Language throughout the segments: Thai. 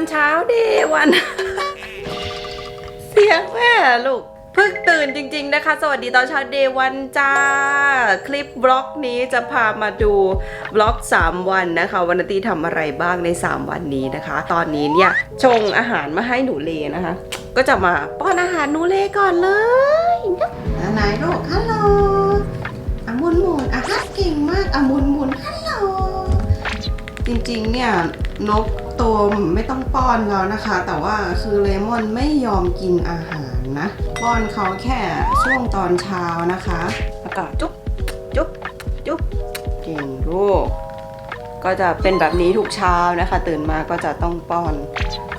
ตอนเช้าเดวัน เสียงแม่ลูกเพิ่งตื่นจริง ๆ นะคะ สวัสดีตอนเช้าเดวันจ้า คลิปบล็อกนี้จะพามาดูบล็อก 3 วันนะคะวันนตีทำอะไรบ้างใน 3 วันนี้นะคะ ตอนนี้เนี่ยชงอาหารมาให้หนูเลนะคะ ก็จะมาป้อนอาหารหนูเลก่อนเลยนะไหนลูกฮัลโหลอามุนมุนอาหารเก่งมากอามุนมุนฮัลโหลจริงๆเนี่ย นกตัวไม่ต้องป้อนแล้วนะคะ แต่ว่าคือเลมอนไม่ยอมกินอาหารนะ ป้อนเขาแค่ช่วงตอนเช้านะคะ แล้วก็จุ๊บจุ๊บจุ๊บเก่งลูกก็จะเป็นแบบนี้ทุกเช้านะคะ ตื่นมาก็จะต้องป้อน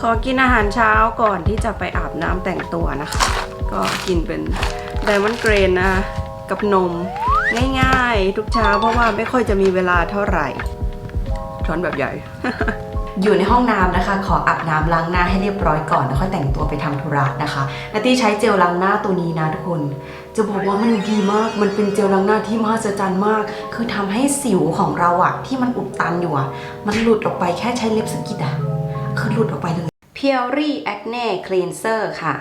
ขอกินอาหารเช้าก่อนที่จะไปอาบน้ำแต่งตัวนะคะ ก็กินเป็นไดมอนด์เกรนนะคะกับนมง่ายๆ ทุกเช้าเพราะว่าไม่ค่อยจะมีเวลาเท่าไหร่ช้อนแบบใหญ่ อยู่ในห้องน้ำนะคะ ขออาบน้ำล้างหน้าให้เรียบร้อยก่อนแล้วค่อยแต่งตัวไปทำธุระนะคะนาตี้ใช้เจลล้างหน้าตัวนี้นะทุกคน จะบอกว่ามันดีมาก มันเป็นเจลล้างหน้าที่มหัศจรรย์มาก คือทำให้สิวของเราอะที่มันอุดตันอยู่อะมันหลุดออกไปแค่ใช้เล็บสกิดอะคือหลุดออกไปเลย p u r e Acne Cleanser ค่ะ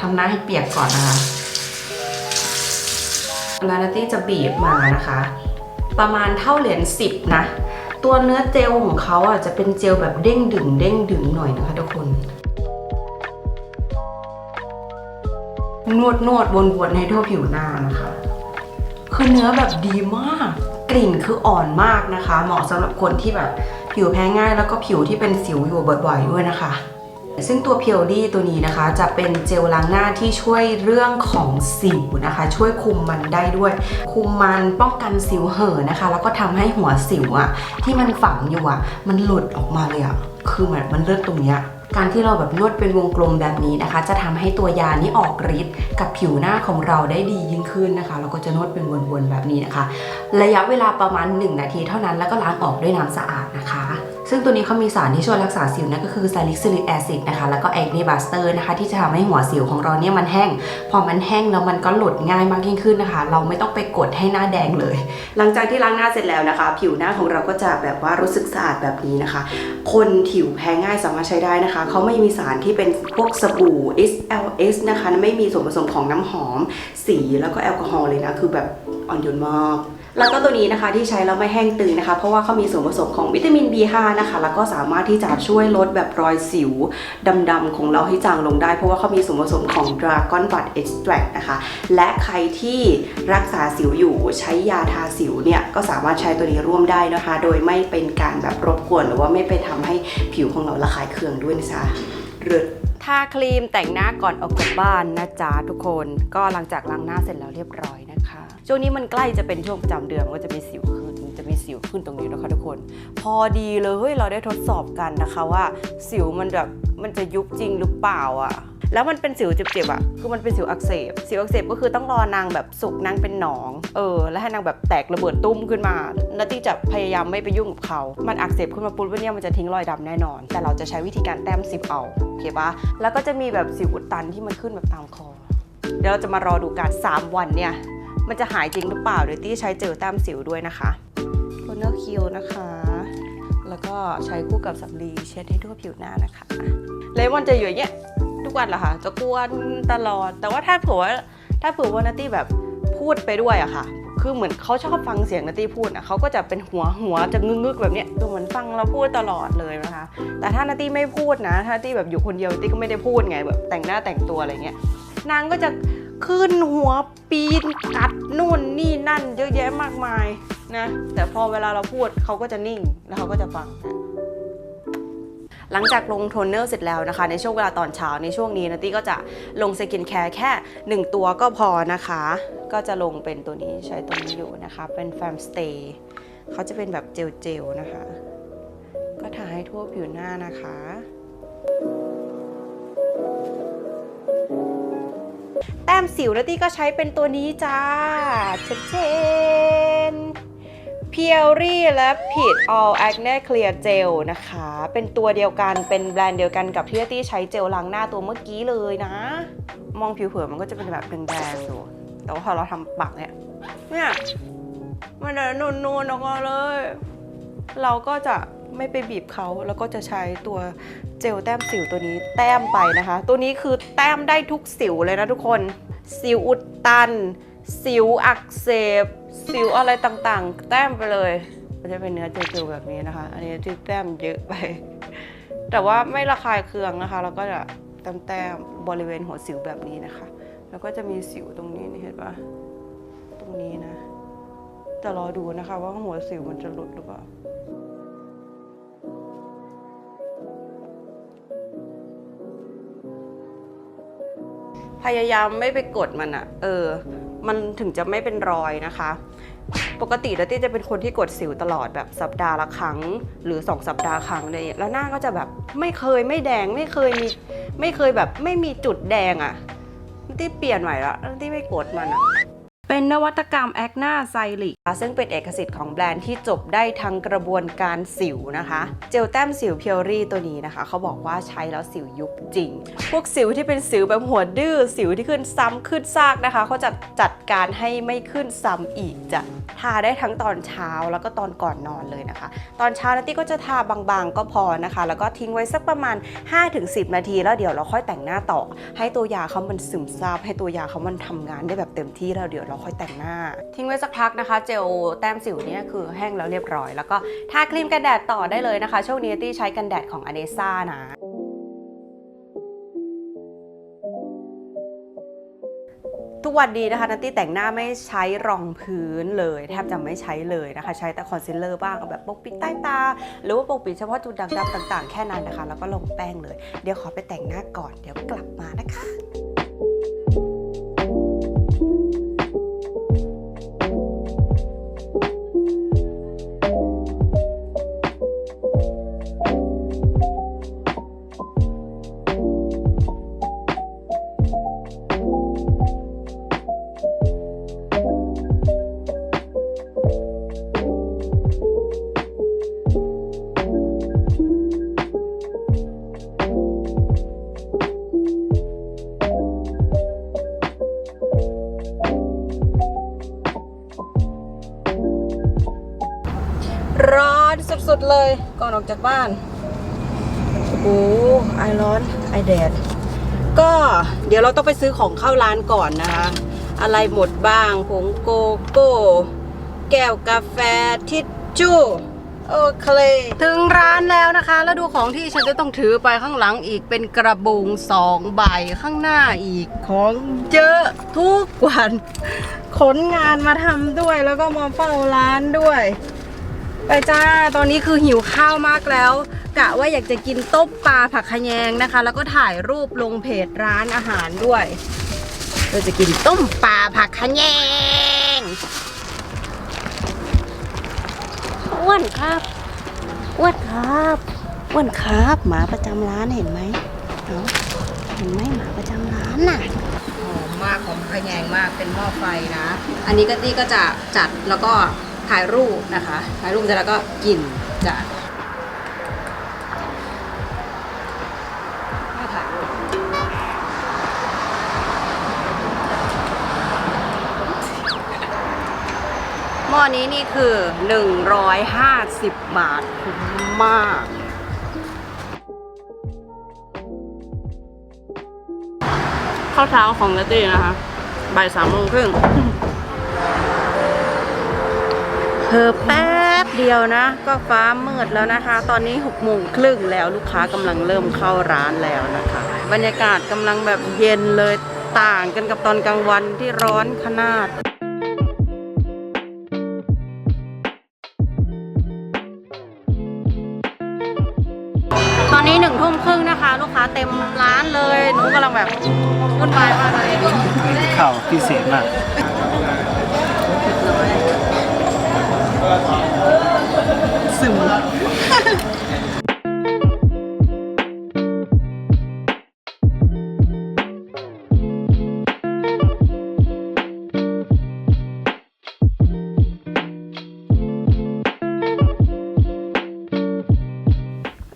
ทำหน้าให้เปียกก่อนนะคะแล้วนาตี้จะบีบมานะคะ ประมาณเท่าเหรียญ10 นะ ตัวเนื้อเจลของเขาอะจะเป็นเจลแบบเด้งดึงเด้งดึงหน่อยนะคะทุกคน นวดนวดวนวนให้ทั่วผิวหน้านะคะ คือเนื้อแบบดีมาก กลิ่นคืออ่อนมากนะคะ เหมาะสำหรับคนที่แบบผิวแพ้ง่ายแล้วก็ผิวที่เป็นสิวอยู่บ่อยๆด้วยนะคะ ซึ่งตัวเพียวดี้ตัวนี้นะคะ จะเป็นเจลล้างหน้าที่ช่วยเรื่องของสิวนะคะ ช่วยคุมมันได้ด้วย คุมมันป้องกันสิวเห่อนะคะ แล้วก็ทำให้หัวสิวอะที่มันฝังอยู่อะมันหลุดออกมาเลยอะคือเหมือนมันเลือดตรงเนี้ยการที่เราแบบนวดเป็นวงกลมแบบนี้นะคะ จะทำให้ตัวยานี้ออกฤทธิ์กับผิวหน้าของเราได้ดียิ่งขึ้นนะคะ เราก็จะนวดเป็นวนๆแบบนี้นะคะ ระยะเวลาประมาณ 1 นาทีเท่านั้นแล้วก็ล้างออกด้วยน้ำสะอาดนะคะ ซึ่งตัวนี้เขามีสารที่ช่วยรักษาสิวนั่นก็คือซาลิซิลิกแอซิดนะคะแล้วก็แอคเนบัสเตอร์นะคะที่จะทำให้หัวสิวของเราเนี่ยมันแห้ง พอมันแห้งแล้วมันก็หลุดง่ายมากยิ่งขึ้นนะคะ เราไม่ต้องไปกดให้หน้าแดงเลย หลังจากที่ล้างหน้าเสร็จแล้วนะคะ ผิวหน้าของเราก็จะแบบว่ารู้สึกสะอาดแบบนี้นะคะ คนผิวแพ้ง่ายสามารถใช้ได้นะคะเขาไม่มีสารที่เป็นพวกสบู่ SLS นะคะไม่มีส่วนผสมของน้ำหอม สีแล้วก็แอลกอฮอล์เลยนะคือแบบอ่อนโยนมาก แล้วก็ตัวนี้นะคะที่ใช้แล้วไม่แห้งตึงนะคะ เพราะว่าเขามีส่วนผสมของวิตามิน B5 นะคะ แล้วก็สามารถที่จะช่วยลดแบบรอยสิวดำๆของเราให้จางลงได้ เพราะว่าเขามีส่วนผสมของ Dragon Bud Extract นะคะ และใครที่รักษาสิวอยู่ใช้ยาทาสิวเนี่ย ก็สามารถใช้ตัวนี้ร่วมได้นะคะ โดยไม่เป็นการแบบรบกวน หรือว่าไม่ไปทำให้ผิวของเราระคายเคืองด้วยนะจ๊ะเลิศทาครีมแต่งหน้าก่อนออกจากบ้านนะจ๊ะทุกคน ก็หลังจากล้างหน้าเสร็จแล้วเรียบร้อยนะคะ ช่วงนี้มันใกล้จะเป็นช่วงประจำเดือนมันก็จะมีสิวขึ้นจะมีสิวขึ้นตรงนี้นะคะทุกคน พอดีเลยเฮ้ยเราได้ทดสอบกันนะคะว่า สิวมันแบบมันจะยุบจริงหรือเปล่าอะแล้วมันเป็นสิวเจ็บๆอะคือมันเป็นสิวอักเสบ สิวอักเสบก็คือต้องรอนางแบบสุกนางเป็นหนอง เออ แล้วให้นางแบบแตกระเบิดตุ้มขึ้นมานาตี้จะพยายามไม่ไปยุ่งกับเขา มันอักเสบขึ้นมาปุ๊บเนี่ยมันจะทิ้งรอยดำแน่นอน แต่เราจะใช้วิธีการแต้มสิวเอา โอเคปะแล้วก็จะมีแบบสิวอุดตันที่มันขึ้นแบบตามคอ เดี๋ยวเราจะมารอดูกัน 3 วันเนี่ย มันจะหายจริงหรือเปล่าโดยที่ใช้เจลแต้มสิวด้วยนะคะโทนเนอร์คิวนะคะ แล้วก็ใช้คู่กับสำลีเช็ดให้ทั่วผิวหน้านะคะ เลมอนจะอยู่อย่างเงี้ยทุกวันเหรอคะจะกวนตลอด แต่ว่าถ้าเผื่อว่าถ้าเผื่อว่านัตตี้แบบพูดไปด้วยอะค่ะ คือเหมือนเขาชอบฟังเสียงนัตตี้พูดอะเขาก็จะเป็นหัวหัวจะงึกๆแบบเนี้ยคือเหมือนฟังเราพูดตลอดเลยนะคะ แต่ถ้านัตตี้ไม่พูดนะ ถ้านัตตี้แบบอยู่คนเดียวนัตตี้ก็ไม่ได้พูดไงแบบแต่งหน้าแต่งตัวอะไรเงี้ย นางก็จะ ขึ้นหัวปีนกัดนู่นนี่นั่น เยอะแยะมากมายนะ แต่พอเวลาเราพูดเขาก็จะนิ่งแล้วเขาก็จะฟังนะหลังจากลงโทนเนอร์เสร็จแล้วนะคะ ในช่วงเวลาตอนเช้าในช่วงนี้นะตี้ก็จะลงสกินแคร์แค่ 1 ตัวก็พอนะคะ ก็จะลงเป็นตัวนี้ใช้ตัวนี้อยู่นะคะ เป็นแฟมสเตย์เขาจะเป็นแบบเจลๆนะคะ ก็ทาให้ทั่วผิวหน้านะคะ แต้มสิวนะตี้ก็ใช้เป็นตัวนี้จ้าชัดเจนเพียวรี่และผิด All Acne Clear Gel นะคะ เป็นตัวเดียวกันเป็นแบรนด์เดียวกันกับที่ตี้ใช้เจลล้างหน้าตัวเมื่อกี้เลยนะ มองผิวเผินมันก็จะเป็นแบบแดงๆอยู่แต่ว่าพอเราทำปากเนี่ยเนี่ยมันจะนูนๆออกมาเลย เราก็จะ ไม่ไปบีบเขาแล้วก็จะใช้ตัวเจลแต้มสิวตัวนี้แต้มไปนะคะ ตัวนี้คือแต้มได้ทุกสิวเลยนะทุกคน สิวอุดตัน สิวอักเสบ สิวอะไรต่างๆ แต้มไปเลยมันจะเป็นเนื้อเจลแบบนี้นะคะ อันนี้ที่แต้มเยอะไป แต่ว่าไม่ระคายเคืองนะคะ แล้วก็จะแต้มๆบริเวณหัวสิวแบบนี้นะคะ แล้วก็จะมีสิวตรงนี้นี่เห็นปะตรงนี้นะ แต่รอดูนะคะว่าหัวสิวมันจะหลุดหรือเปล่า พยายามไม่ไปกดมันอะเออ มันถึงจะไม่เป็นรอยนะคะ ปกติแล้วตี้จะเป็นคนที่กดสิวตลอดแบบสัปดาห์ละครั้ง หรือ 2 สัปดาห์ครั้งอะไรอย่างเลยแล้วหน้าก็จะแบบไม่เคยไม่แดงไม่เคยมีไม่เคยแบบไม่มีจุดแดงอะตี้เปลี่ยนใหม่ละตี้ไม่กดมันอะ เป็นนวัตกรรมแอคนาไซลิกซึ่งเป็นเอกสิทธิ์ของแบรนด์ที่จบได้ทั้งกระบวนการสิวนะคะ เจลแต้มสิวเพียวรี่ตัวนี้นะคะ เขาบอกว่าใช้แล้วสิวยุบจริง พวกสิวที่เป็นสิวแบบหัวดื้อสิวที่ขึ้นซ้ำขึ้นซากนะคะเขาจะจัดการให้ไม่ขึ้นซ้ำอีกจะทาได้ทั้งตอนเช้าแล้วก็ตอนก่อนนอนเลยนะคะ ตอนเช้านัตตี้ก็จะทาบางๆ ก็พอนะคะ แล้วก็ทิ้งไว้สักประมาณ 5-10 นาที แล้วเดี๋ยวเราค่อยแต่งหน้าต่อ ให้ตัวยาเขามันซึมซาบให้ตัวยาเขามันทำงานได้แบบเต็มที่แล้วเดี๋ยวเราค่อยแต่งหน้า ทิ้งไว้สักพักนะคะ เจลแต้มสิวเนี่ยคือแห้งแล้วเรียบร้อย แล้วก็ทาครีมกันแดดต่อได้เลยนะคะ ช่วงนี้ตี้ใช้กันแดดของอเนซ่านะทุกวันดีนะคะนัตตี้แต่งหน้าไม่ใช้รองพื้นเลย แทบจะไม่ใช้เลยนะคะ ใช้แต่คอนซีลเลอร์บ้างแบบปกปิดใต้ตา หรือว่าปกปิดเฉพาะจุดด่างดำต่าง ๆ แค่นั้นนะคะ แล้วก็ลงแป้งเลย เดี๋ยวขอไปแต่งหน้าก่อนเดี๋ยวกลับมานะคะ บ้าน โอ้ไอร้อน ไอแดด ก็เดี๋ยวเราต้องไปซื้อของเข้าร้านก่อนนะคะ อะไรหมดบ้าง ผงโกโก้ แก้วกาแฟ ทิชชู่โอเค ถึงร้านแล้วนะคะ แล้วดูของที่ฉันจะต้องถือไปข้างหลังอีกเป็นกระบุงสองใบข้างหน้าอีกของเยอะทุกวัน ขนงานมาทำด้วยแล้วก็มาเฝ้าร้านด้วย ไปจ้า ตอนนี้คือหิวข้าวมากแล้ว กะว่าอยากจะกินต้มปลาผักขะแยงนะคะ แล้วก็ถ่ายรูปลงเพจร้านอาหารด้วย เราจะกินต้มปลาผักขะแยงอ้วนครับอ้วนครับอ้วนครับ หมาประจำร้านเห็นไหมเอาเห็นไหมหมาประจำร้านน่ะหอมมากหอมขะแยงมากเป็นหม้อไฟนะ อันนี้ก็ตี้ก็จะจัดแล้วก็ ถ่ายรูปนะคะ ถ่ายรูปเสร็จแล้วก็กินจ้ะไม่ถ่ายรูปหม้อนี้นี่คือ 150 บาทคุ้มมากข้าวเช้าของนัตตี้นะคะบ่ายสามโมงครึ่ง เธอแป๊บเดียวนะ ก็ฟ้ามืดแล้วนะคะ ตอนนี้หกโมงครึ่งแล้วลูกค้ากำลังเริ่มเข้าร้านแล้วนะคะ บรรยากาศกำลังแบบเย็นเลยต่างกันกับตอนกลางวันที่ร้อนขนาดตอนนี้หนึ่งทุ่มครึ่งนะคะ ลูกค้าเต็มร้านเลยหนูกำลังแบบวุ่นวายมากเลยข่าวพิเศษมาก ซึม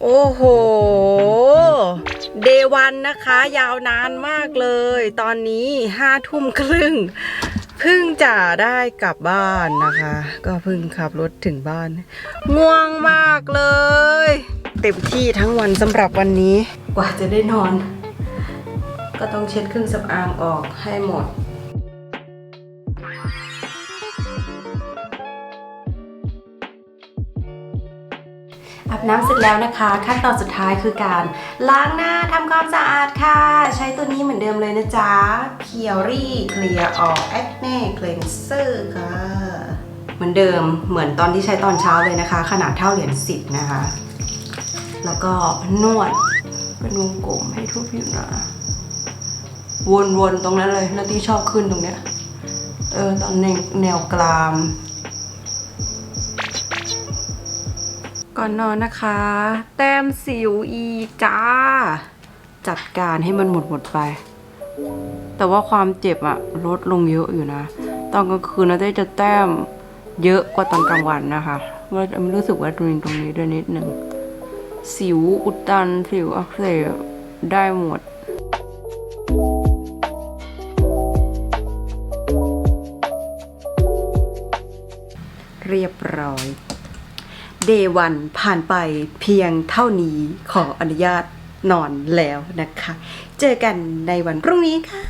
โอ้โห เดวันนะคะ ยาวนานมากเลย ตอนนี้ห้าทุ่มครึ่ง พิ่งจะได้กลับบ้านนะคะ ก็เพิ่งขับรถถึงบ้าน ง่วงมากเลย เต็มที่ทั้งวันสำหรับวันนี้ กว่าจะได้นอน ก็ต้องเช็ดเครื่องสำอางออกให้หมด อาบน้ำเสร็จแล้วนะคะ ขั้นตอนสุดท้ายคือการล้างหน้าทำความสะอาดค่ะ ใช้ตัวนี้เหมือนเดิมเลยนะจ๊ะ p u r e Clear All Acne Cleanser ค่ะ เหมือนเดิมเหมือนตอนที่ใช้ตอนเช้าเลยนะคะ ขนาดเท่าเหรียญสิบนะคะ แล้วก็นวดเป็นวงกลมให้ทั่วผิวหนะวนๆตรงนั้นเลยนาที่ชอบขึ้นตรงเนี้ยเออตอนแนวแนวกราม อนนอนนะคะ แต้มสิวอีจ้า จัดการให้มันหมดหมดไป แต่ว่าความเจ็บอะลดลงเยอะอยู่นะ ตอนกลางคืนนะได้จะแต้มเยอะกว่าตอนกลางวันนะคะว่ารู้สึกว่าตรงนี้ตรงนี้ด้วยนิดหนึ่ง สิวอุดตันสิวอักเสบได้หมดเรียบร้อย เดวันผ่านไปเพียงเท่านี้ขออนุญาตนอนแล้วนะคะ เจอกันในวันพรุ่งนี้ค่ะ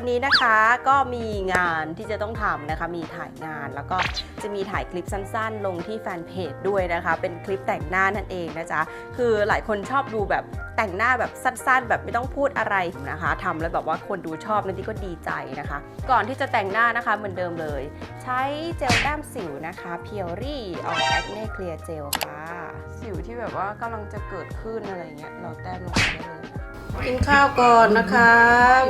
วันนี้นะคะก็มีงานที่จะต้องทำนะคะ มีถ่ายงานแล้วก็จะมีถ่ายคลิปสั้นๆ ลงที่แฟนเพจด้วยนะคะ เป็นคลิปแต่งหน้านั่นเองนะจ๊ะ คือหลายคนชอบดูแบบแต่งหน้าแบบสั้นๆ แบบไม่ต้องพูดอะไรนะคะทำแล้วแบบว่าคนดูชอบนั่นที่ก็ดีใจนะคะ ก่อนที่จะแต่งหน้านะคะเหมือนเดิมเลย ใช้เจลแต้มสิวนะคะ p u r e All Acne Clear Gel ค่ะ สิวที่แบบว่ากำลังจะเกิดขึ้นอะไรเงี้ยเราแต้มลงไปเลยนะ กินข้าวก่อนนะคะ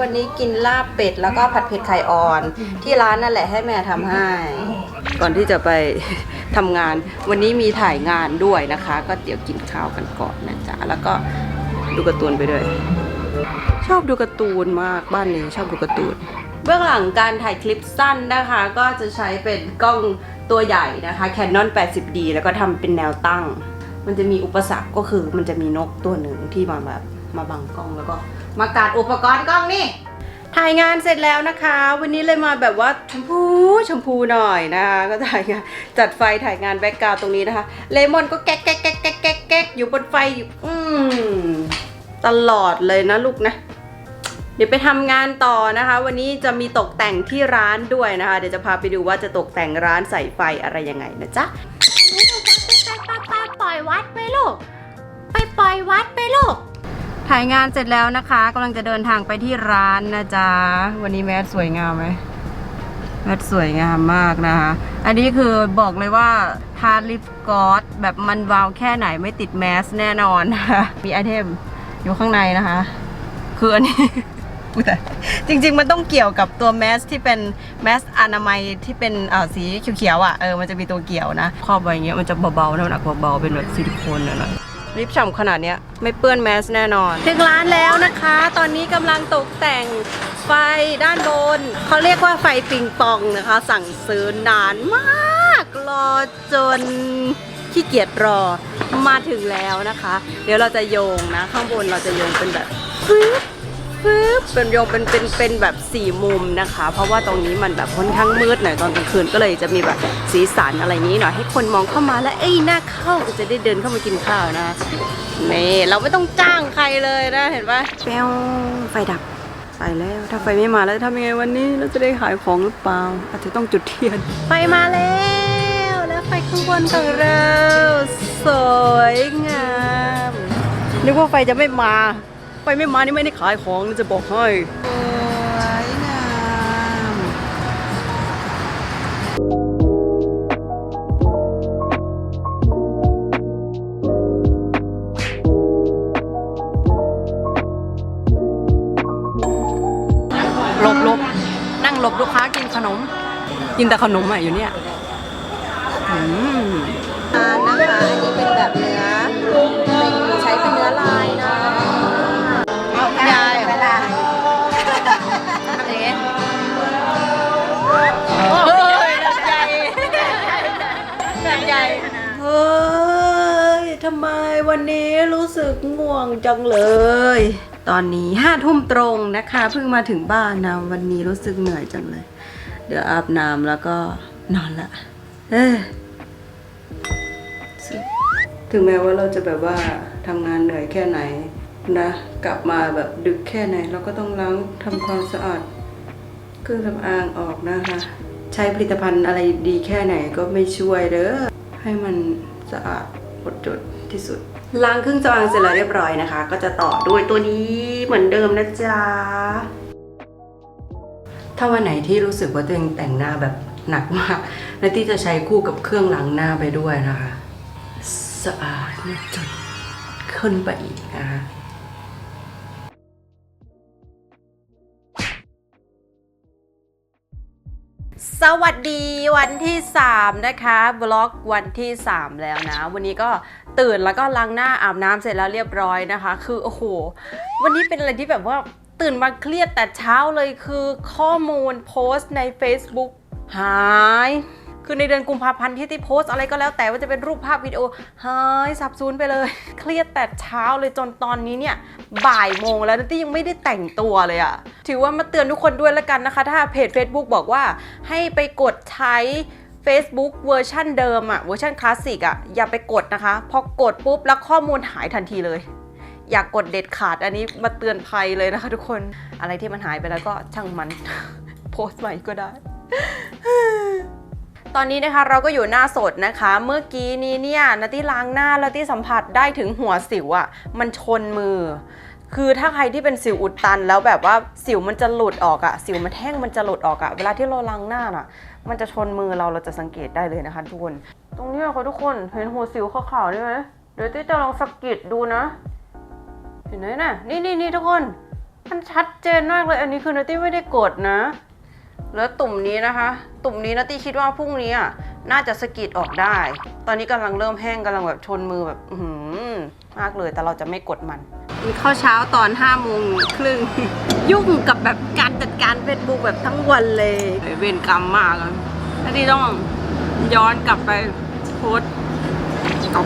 วันนี้กินลาบเป็ดแล้วก็ผัดเผ็ดไข่อ่อน ที่ร้านนั่นแหละให้แม่ทำให้ ก่อนที่จะไปทำงาน วันนี้มีถ่ายงานด้วยนะคะ ก็เดี๋ยวกินข้าวกันก่อนนะจ๊ะแล้วก็ดูการ์ตูนไปด้วย ชอบดูการ์ตูนมากบ้านนี้ชอบดูการ์ตูน เบื้องหลังการถ่ายคลิปสั้นนะคะ ก็จะใช้เป็นกล้องตัวใหญ่นะคะ Canon 80D แล้วก็ทำเป็นแนวตั้ง มันจะมีอุปสรรคก็คือมันจะมีนกตัวหนึ่งที่มาแบบ มาบังกล้องแล้วก็มากัดอุปกรณ์กล้องนี่ ถ่ายงานเสร็จแล้วนะคะ วันนี้เลยมาแบบว่าชมพูชมพูหน่อยนะคะก็ถ่ายงานจัดไฟถ่ายงานแบ็กกราวตรงนี้นะคะ เลมอนก็แก๊กแก๊กแก๊กแก๊กแก๊กแก๊กอยู่บนไฟอยู่อืมตลอดเลยนะลูกนะเดี๋ยวไปทำงานต่อนะคะ วันนี้จะมีตกแต่งที่ร้านด้วยนะคะ เดี๋ยวจะพาไปดูว่าจะตกแต่งร้านใส่ไฟอะไรยังไงนะจ๊ะไปปล่อยวัดไปลูก ไปปล่อยวัดไปลูก ถ่ายงานเสร็จแล้วนะคะกำลังจะเดินทางไปที่ร้านนะจ๊ะ วันนี้แมสสวยงามไหมแมสสวยงามมากนะคะ อันนี้คือบอกเลยว่าทาลิปกอสแบบมันวาวแค่ไหนไม่ติดแมสแน่นอนนะคะมีไอเทมอยู่ข้างในนะคะ คืออันนี้อุ๊ยแต่จริงๆ มันต้องเกี่ยวกับตัวแมสที่เป็นแมสอนามัยที่เป็นเอ่อสีเขียวๆอะเออมันจะมีตัวเกี่ยวนะครอบไว้อย่างเงี้ยมันจะเบาๆน้ำหนักเบาๆเป็นแบบซิลิโคนนะนะ ลิปฉ่ำขนาดเนี้ยไม่เปื้อนแมสแน่นอน ถึงร้านแล้วนะคะ ตอนนี้กำลังตกแต่งไฟด้านบน เขาเรียกว่าไฟปิงปองนะคะ สั่งซื้อนานมาก รอจนขี้เกียจรอมาถึงแล้วนะคะ เดี๋ยวเราจะโยงนะ ข้างบนเราจะโยงเป็นแบบ ฟึ๊บปึ๊บเป็นโยงเป็นเป็นเป็นแบบสี่มุมนะคะ เพราะว่าตรงนี้มันแบบค่อนข้างมืดหน่อยตอนกลางคืนก็เลยจะมีแบบสีสันอะไรนี้หน่อยให้คนมองเข้ามาแล้วเอ้ยน่าเข้าก็จะได้เดินเข้ามากินข้าวนะนี่เราไม่ต้องจ้างใครเลยนะเห็นปะแป้วไฟดับไปแล้วถ้าไฟไม่มาแล้วจะทำยังไงวันนี้เราจะได้ขายของหรือเปล่า อาจจะต้องจุดเทียน ไฟมาแล้วแล้วไฟข้างบนของเราสวยงามนึกว่าไฟจะไม่มา ไฟไม่มานี่ไม่ได้ขายของนะจะบอกให้สวยงามหลบหลบนั่งหลบลูกค้ากินขนม กินแต่ขนมอะอยู่เนี่ยอืมำไมวันนี้รู้สึกง่วงจังเลย ตอนนี้ห้าทุ่มตรงนะคะเพิ่งมาถึงบ้านนะวันนี้รู้สึกเหนื่อยจังเลย เดี๋ยวอาบน้ำแล้วก็นอนละ เอ้ยถึงแม้ว่าเราจะแบบว่าทำงานเหนื่อยแค่ไหนนะ กลับมาแบบดึกแค่ไหน เราก็ต้องล้างทำความสะอาดเครื่องสำอางออกนะคะ ใช้ผลิตภัณฑ์อะไรดีแค่ไหนก็ไม่ช่วยเด้อให้มันสะอาดหมดจด ที่สุด ล้างเครื่องจางเสร็จแล้วเรียบร้อยนะคะ ก็จะต่อด้วยตัวนี้เหมือนเดิมนะจ๊ะ ถ้าวันไหนที่รู้สึกว่าตัวเองแต่งหน้าแบบหนักมากนาตี้จะใช้คู่กับเครื่องล้างหน้าไปด้วยนะคะ สะอาดจนขึ้นไปอีกนะคะ สวัสดีวันที่ 3 นะคะบล็อกวันที่ 3 แล้วนะ วันนี้ก็ตื่นแล้วก็ล้างหน้าอาบน้ำเสร็จแล้วเรียบร้อยนะคะ คือโอ้โห วันนี้เป็นอะไรที่แบบว่าตื่นมาเครียดแต่เช้าเลยคือข้อมูลโพสต์ใน Facebook หาย คือในเดือนกุมภาพันธ์ที่ที่โพสอะไรก็แล้วแต่ว่าจะเป็นรูปภาพวิดีโอหายสับสูญไปเลย เครียดแต่เช้าเลยจนตอนนี้เนี่ยบ่ายโมงแล้วนัตตี้ยังไม่ได้แต่งตัวเลยอะถือว่ามาเตือนทุกคนด้วยละกันนะคะ ถ้าเพจ Facebook บอกว่าให้ไปกดใช้ Facebook เวอร์ชันเดิมอะเวอร์ชันคลาสสิกอะอย่าไปกดนะคะ พอกดปุ๊บแล้วข้อมูลหายทันทีเลย อย่ากกดเด็ดขาดอันนี้มาเตือนภัยเลยนะคะ ทุกคนอะไรที่มันหายไปแล้วก็ช่างมัน โพสต์ใหม่ก็ได้ ตอนนี้นะคะเราก็อยู่หน้าสดนะคะ เมื่อกี้นี้เนี่ยนาตี้ล้างหน้าแล้วที่สัมผัสได้ถึงหัวสิวอะ่ะ มันชนมือ คือถ้าใครที่เป็นสิวอุดตัน แล้วแบบว่าสิวมันจะหลุดออกอะสิวมันแท่งมันจะหลุดออกอะเวลาที่เราล้างหน้าน่ะ มันจะชนมือเราเราจะสังเกตได้เลยนะคะทุกคน ตรงนี้ค่ะทุกคนเห็นหัวสิวขาวๆนี่ไหมเดี๋ยวตี้จะลองสกิดดูนะเห็นไหมน่ะนี่นี่นี่ทุกคน มันชัดเจนมากเลย อันนี้คือนาตี้ไม่ได้กดนะ แล้วตุ่มนี้นะคะ ตุ่มนี้นาตี้คิดว่าพรุ่งนี้อะน่าจะสะกิดออกได้ ตอนนี้กำลังเริ่มแห้งกำลังแบบชนมือแบบอื้อหือมากเลยแต่เราจะไม่กดมันมีข้าวเช้าตอน5้าโมงครึ่งยุ่งกับแบบการจัดการเฟซบุ๊กแบบทั้งวันเลย เวรกรรมมากเลยนาตี้ต้องย้อนกลับไปโพสต์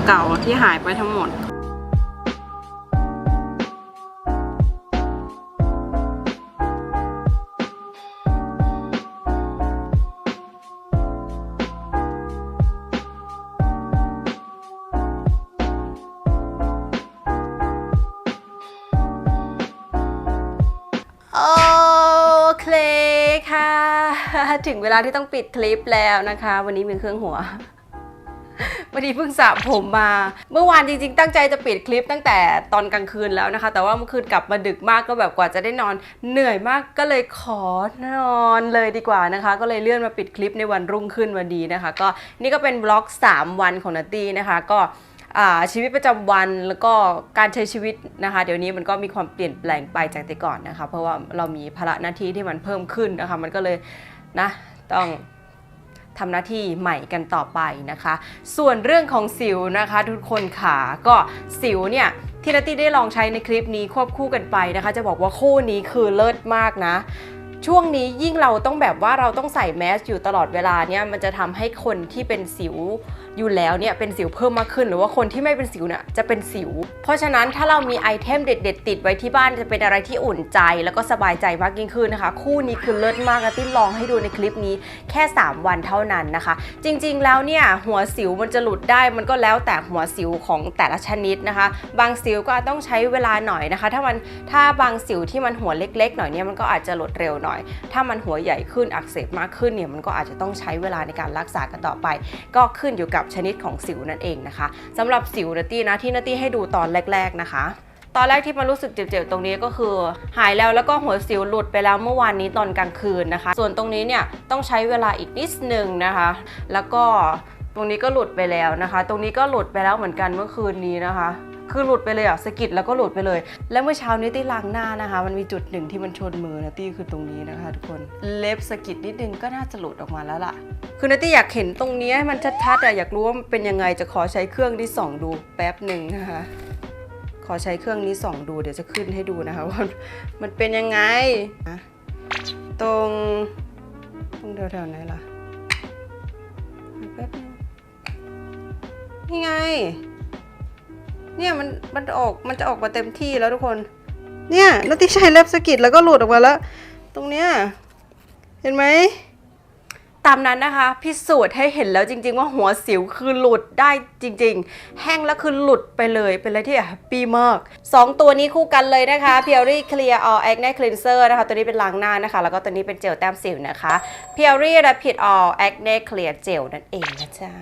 เก่าๆที่หายไปทั้งหมด ถึงเวลาที่ต้องปิดคลิปแล้วนะคะ วันนี้มีเครื่องหัววันนี้เพิ่งสระผมมา เมื่อวานจริงๆ ตั้งใจจะปิดคลิปตั้งแต่ตอนกลางคืนแล้วนะคะ แต่ว่าเมื่อคืนกลับมาดึกมากก็แบบกว่าจะได้นอน เหนื่อยมากก็เลยขอนอนเลยดีกว่านะคะ ก็เลยเลื่อนมาปิดคลิปในวันรุ่งขึ้นวันดีนะคะ ก็นี่ก็เป็นบล็อก 3 วันของนัตตี้นะคะ ก็ชีวิตประจำวันแล้วก็การใช้ชีวิตนะคะ เดี๋ยวนี้มันก็มีความเปลี่ยนแปลงไปจากแต่ก่อนนะคะ เพราะว่าเรามีภาระหน้าที่ที่มันเพิ่มขึ้นนะคะ มันก็เลย นะต้องทำหน้าที่ใหม่กันต่อไปนะคะ ส่วนเรื่องของสิวนะคะ ทุกคนขาก็สิวเนี่ยที่นัตตี้ได้ลองใช้ในคลิปนี้ควบคู่กันไปนะคะ จะบอกว่าคู่นี้คือเลิศมากนะช่วงนี้ยิ่งเราต้องแบบว่าเราต้องใส่แมสอยู่ตลอดเวลาเนี่ยมันจะทำให้คนที่เป็นสิว อยู่แล้วเนี่ยเป็นสิวเพิ่มมากขึ้น หรือว่าคนที่ไม่เป็นสิวเนี่ยจะเป็นสิว เพราะฉะนั้นถ้าเรามีไอเทมเด็ด ๆ ติดไว้ที่บ้านจะเป็นอะไรที่อุ่นใจ แล้วก็สบายใจมากยิ่งขึ้นนะคะ คู่นี้คือเลิศมากนะติ้นลองให้ดูในคลิปนี้แค่ 3 วันเท่านั้นนะคะ จริงๆแล้วเนี่ยหัวสิวมันจะหลุดได้มันก็แล้วแต่หัวสิวของแต่ละชนิดนะคะ บางสิวก็ต้องใช้เวลาหน่อยนะคะ ถ้ามันถ้าบางสิวที่มันหัวเล็ก ๆ หน่อยเนี่ยมันก็อาจจะหลุดเร็วหน่อย ถ้ามันหัวใหญ่ขึ้นอักเสบมากขึ้นเนี่ยมันก็อาจจะต้องใช้เวลาในการรักษากันต่อไป ก็ขึ้นอยู่กับชนิดของสิวนั่นเองนะคะสำหรับสิวนัตตี้นะที่นัตตี้ให้ดูตอนแรก ๆนะคะตอนแรกที่มันรู้สึกเจ็บๆ ตรงนี้ก็คือ หายแล้วแล้วก็หัวสิวหลุดไปแล้วเมื่อวานนี้ตอนกลางคืนนะคะ ส่วนตรงนี้เนี่ยต้องใช้เวลาอีกนิดนึงนะคะ แล้วก็ตรงนี้ก็หลุดไปแล้วนะคะ ตรงนี้ก็หลุดไปแล้วเหมือนกันเมื่อคืนนี้นะคะ คือหลุดไปเลยอะสะกิดแล้วก็หลุดไปเลย แล้วเมื่อเช้านี้ตี้ล้างหน้านะคะ มันมีจุดหนึ่งที่มันชนมือนะตี้คือตรงนี้นะคะ ทุกคนเล็บสะกิดนิดนึงก็น่าจะหลุดออกมาแล้วล่ะ คือนาตี้อยากเห็นตรงนี้ให้มันชัดๆอะอยากรู้ว่าเป็นยังไงจะขอใช้เครื่องที่ส่องดูแป๊บหนึ่งนะคะขอใช้เครื่องนี้ส่องดูเดี๋ยวจะขึ้นให้ดูนะคะว่ามันเป็นยังไงนะตรงตรงแถวๆไหนล่ะแป๊บนึงนี่ไง เนี่ยมันมันออกมันจะออกมาเต็มที่แล้วทุกคน เนี่ยนัตติใช้เล็บสะกิดแล้วก็หลุดออกมาแล้ว ตรงเนี้ยเห็นไหมตามนั้นนะคะ พิสูจน์ให้เห็นแล้วจริง ๆ ว่าหัวสิวคือหลุดได้จริง ๆ แห้งแล้วคือหลุดไปเลยเป็นอะไรที่แฮปปี้มาก 2 ตัวนี้คู่กันเลยนะคะ p u r e Clear All Acne Cleanser นะคะตัวนี้เป็นล้างหน้านะคะ แล้วก็ตัวนี้เป็นเจลแต้มสิวนะคะ p u r e Rapid All Acne Clear Gel นั่นเองนะจ๊ะ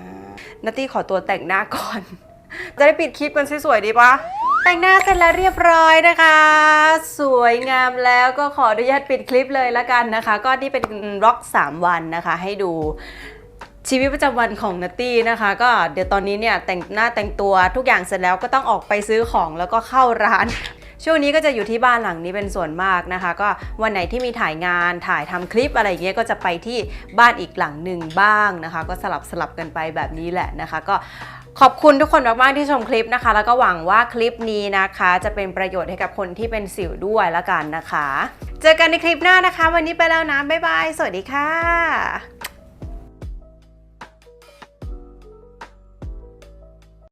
นัตตี้ขอตัวแต่งหน้าก่อน จะได้ปิดคลิปกันสวยๆดีปะแต่งหน้าเสร็จแล้วเรียบร้อยนะคะ สวยงามแล้วก็ขออนุญาตปิดคลิปเลยละกันนะคะ ก็นี่เป็นร็อก 3 วันนะคะ ให้ดูชีวิตประจำวันของนัตตี้นะคะ ก็เดี๋ยวตอนนี้เนี่ยแต่งหน้าแต่งตัวทุกอย่างเสร็จแล้วก็ต้องออกไปซื้อของแล้วก็เข้าร้านช่วงนี้ก็จะอยู่ที่บ้านหลังนี้เป็นส่วนมากนะคะ ก็วันไหนที่มีถ่ายงานถ่ายทำคลิปอะไรเงี้ยก็จะไปที่บ้านอีกหลังหนึ่งบ้างนะคะ ก็สลับสลับกันไปแบบนี้แหละนะคะ ก็ ขอบคุณทุกคนมากๆที่ชมคลิปนะคะ แล้วก็หวังว่าคลิปนี้นะคะ จะเป็นประโยชน์ให้กับคนที่เป็นสิวด้วยละกันนะคะ เจอกันในคลิปหน้านะคะ วันนี้ไปแล้วนะบ๊ายบายสวัสดีค่ะ